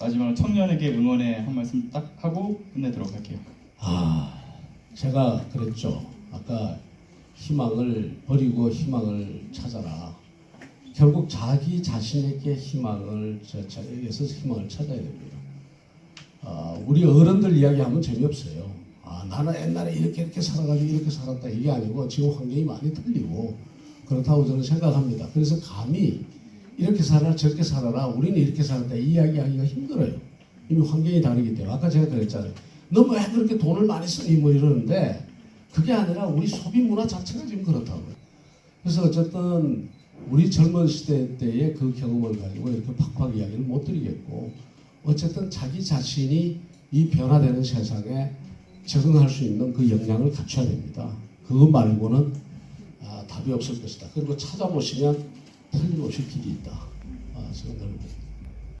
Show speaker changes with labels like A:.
A: 마지막으로 청년에게 응원의 한 말씀 딱 하고 끝내도록 할게요.
B: 아, 제가 그랬죠. 아까 희망을 버리고 희망을 찾아라. 결국 자기 자신에게 희망을 저- 저에게서 희망을 찾아야 됩니다. 아, 우리 어른들 이야기하면 재미없어요. 아, 나는 옛날에 이렇게 이렇게 살아가지고 이렇게 살았다 이게 아니고 지금 환경이 많이 틀리고 그렇다고 저는 생각합니다. 그래서 감히 이렇게 살아라 저렇게 살아라 우리는 이렇게 살았다 이 이야기하기가 힘들어요. 이미 환경이 다르기 때문에 아까 제가 그랬잖아요. 너 왜 그렇게 돈을 많이 쓰니 뭐 이러는데 그게 아니라 우리 소비 문화 자체가 지금 그렇다고요. 그래서 어쨌든 우리 젊은 시대 때의 그 경험을 가지고 이렇게 팍팍 이야기를 못 드리겠고 어쨌든 자기 자신이 이 변화되는 세상에 적응할 수 있는 그 역량을 갖춰야 됩니다. 그거 말고는 아, 답이 없을 것이다. 그리고 찾아보시면 풀로 시킨 게 있다. 아, 생각을